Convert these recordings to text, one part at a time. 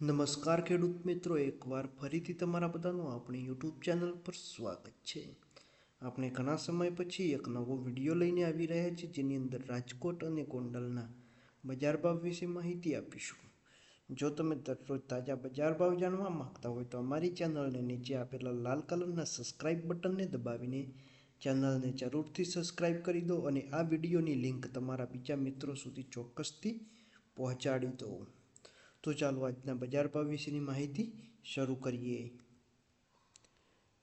નમસ્કાર ખેડૂત મિત્રો, એકવાર ફરીથી તમારા બધાનું આપણી યુટ્યુબ ચેનલ પર સ્વાગત છે. આપણે ઘણા સમય પછી એક નવો વીડિયો લઈને આવી રહ્યા છીએ, જેની અંદર રાજકોટ અને ગોંડલના બજાર ભાવ વિશે માહિતી આપીશું. જો તમે દરરોજ તાજા બજાર ભાવ જાણવા માંગતા હોય તો અમારી ચેનલને નીચે આપેલા લાલ કલરના સબસ્ક્રાઇબ બટનને દબાવીને ચેનલને જરૂરથી સબસ્ક્રાઇબ કરી દો અને આ વિડીયોની લિંક તમારા બીજા મિત્રો સુધી ચોક્કસથી પહોંચાડી દો. તો ચાલો આજના બજાર ભાવ વિશેની માહિતી શરૂ કરીએ.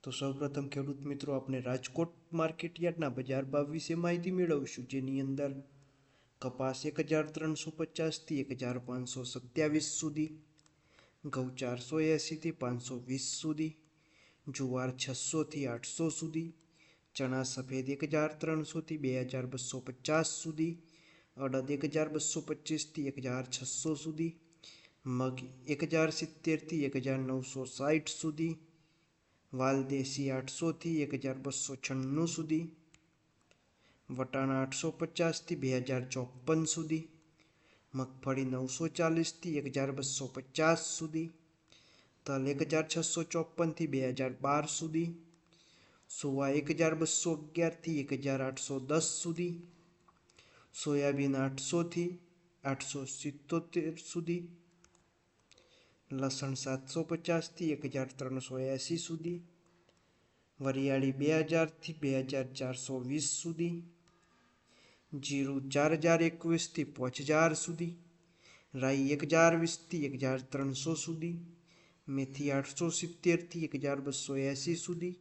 તો સૌપ્રથમ ખેડૂત મિત્રો, આપણે રાજકોટ માર્કેટ યાર્ડના બજાર ભાવ વિશે માહિતી મેળવશું. જેની અંદર કપાસ એક હજાર ત્રણસો પચાસથી એક હજાર પાંચસો સત્યાવીસ સુધી, ઘઉં ચારસો એંસીથી પાંચસો વીસ સુધી, જુવાર છસોથી આઠસો સુધી, ચણા સફેદ એક હજાર ત્રણસોથી બે હજાર બસો પચાસ સુધી, અડદ એક હજાર બસો પચીસથી એક હજાર છસો સુધી મગ એક હજાર સિત્તેરથી એક હજાર નવસો સાઠ સુધી, વાલદેશી આઠસોથી એક હજાર બસો છન્નું સુધી, વટાણા આઠસો પચાસથી બે હજાર ચોપન સુધી, મગફળી નવસો ચાલીસથી એક હજાર બસો પચાસ સુધી, તલ એક હજાર છસો ચોપનથી બે હજાર બાર સુધી, સોવા એક હજાર બસો અગિયારથી એક હજાર આઠસો દસ સુધી, સોયાબીન આઠસોથી આઠસો સિત્તોતેર સુધી લસણ સાતસો પચાસથી એક હજાર ત્રણસો એંસી સુધી, વરિયાળી બે હજારથી બે હજાર ચારસો વીસ સુધી, જીરું ચાર હજાર એકવીસથી પાંચ હજાર સુધી, રાઈ એક હજાર વીસથી એક હજાર ત્રણસો સુધી, મેથી આઠસો સિત્તેરથી એક હજાર બસો એંસી સુધી,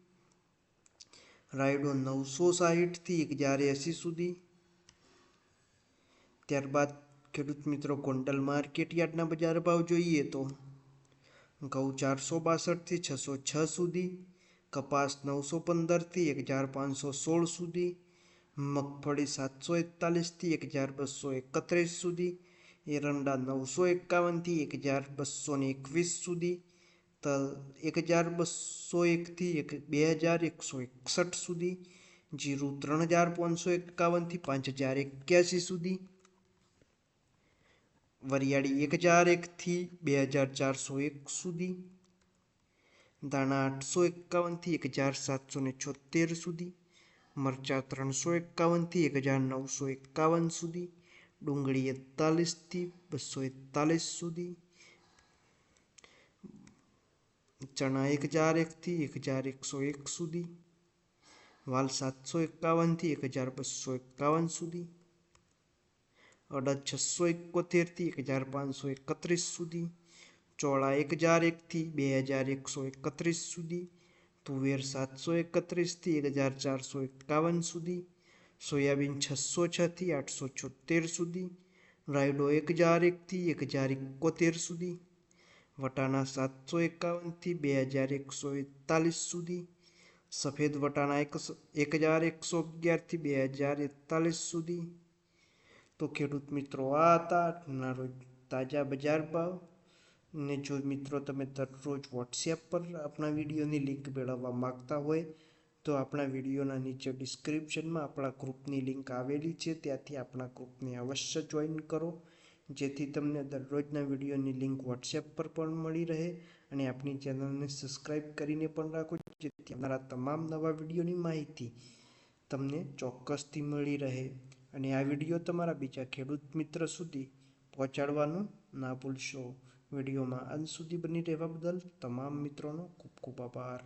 રાયડો નવસો સાહીઠથી એક હજાર એંસી સુધી. ત્યારબાદ ખેડૂત મિત્રો ગોંડલ માર્કેટ યાર્ડના બજાર ભાવ જોઈએ તો ઘઉં ચારસો બાસઠથી છસો છ સુધી, કપાસ નવસો પંદરથી એક હજાર પાંચસો સોળ સુધી, મગફળી સાતસો એકતાલીસથી એક હજાર બસો એકત્રીસ સુધી, એરંડા નવસો એકાવનથી એક હજાર બસો ને એકવીસ સુધી, તલ એક હજાર બસો એકથી એક બે હજાર એકસો એકસઠ સુધી, જીરું ત્રણ હજાર પાંચસો એકાવનથી પાંચ હજાર એક્યાસી સુધી વરિયાળી એક હજાર એકથી બે હજાર ચારસો એક સુધી, દાણા આઠસો એકાવનથી એક હજાર સાતસો ને છોતેર સુધી, મરચાં ત્રણસો એકાવનથી એક હજાર નવસો એકાવન સુધી, ડુંગળી એકતાલીસથી બસો એકતાલીસ સુધી, ચણા એક હજાર એકથી એક હજાર એકસો એક સુધી, વાલ સાતસો એકાવનથી એક હજાર બસો એકાવન સુધી અડદ છસો એકોતેરથી એક હજાર પાંચસો એકત્રીસ સુધી, ચોળા એક હજાર એકથી બે હજાર એકસો એકત્રીસ સુધી, તુવેર સાતસો એકત્રીસથી એક હજાર ચારસો એકાવન સુધી, સોયાબીન છસો છથી આઠસો છોતેર સુધી રાયડો એક હજાર એકથી એક હજાર એકોતેર સુધી, વટાણા સાતસો એકાવનથી બે હજાર એકસો એકતાલીસ સુધી, સફેદ વટાણા એક એક હજાર એકસો અગિયારથી બે હજાર એકતાલીસ સુધી તો ખેડૂત મિત્રો આ હતા. આજના રોજ તાજા બજાર ભાવ. ને જો મિત્રો તમે દરરોજ વોટ્સએપ પર આપણા વિડીયોની લિંક મેળવવા માગતા હોય, તો આપણા વિડીયોના નીચે ડિસ્ક્રિપ્શનમાં આપણા ગ્રુપની લિંક આવેલી છે. ત્યાંથી આપણા ગ્રુપને અવશ્ય જોઈન કરો, જેથી તમને દરરોજના વિડીયોની લિંક વોટ્સએપ પર પણ મળી રહે અને આપણી ચેનલને સબસ્ક્રાઈબ કરીને પણ રાખો, જેથી અમારા તમામ નવા વિડીયોની માહિતી તમને ચોક્કસથી મળી રહે. અને આ વીડિયો તમારા બીજા ખેડૂત મિત્ર સુધી પહોંચાડવાનું ના ભૂલશો. વિડીયોમાં અંત સુધી બની રહેવા બદલ તમામ મિત્રોનો ખૂબ ખૂબ આભાર.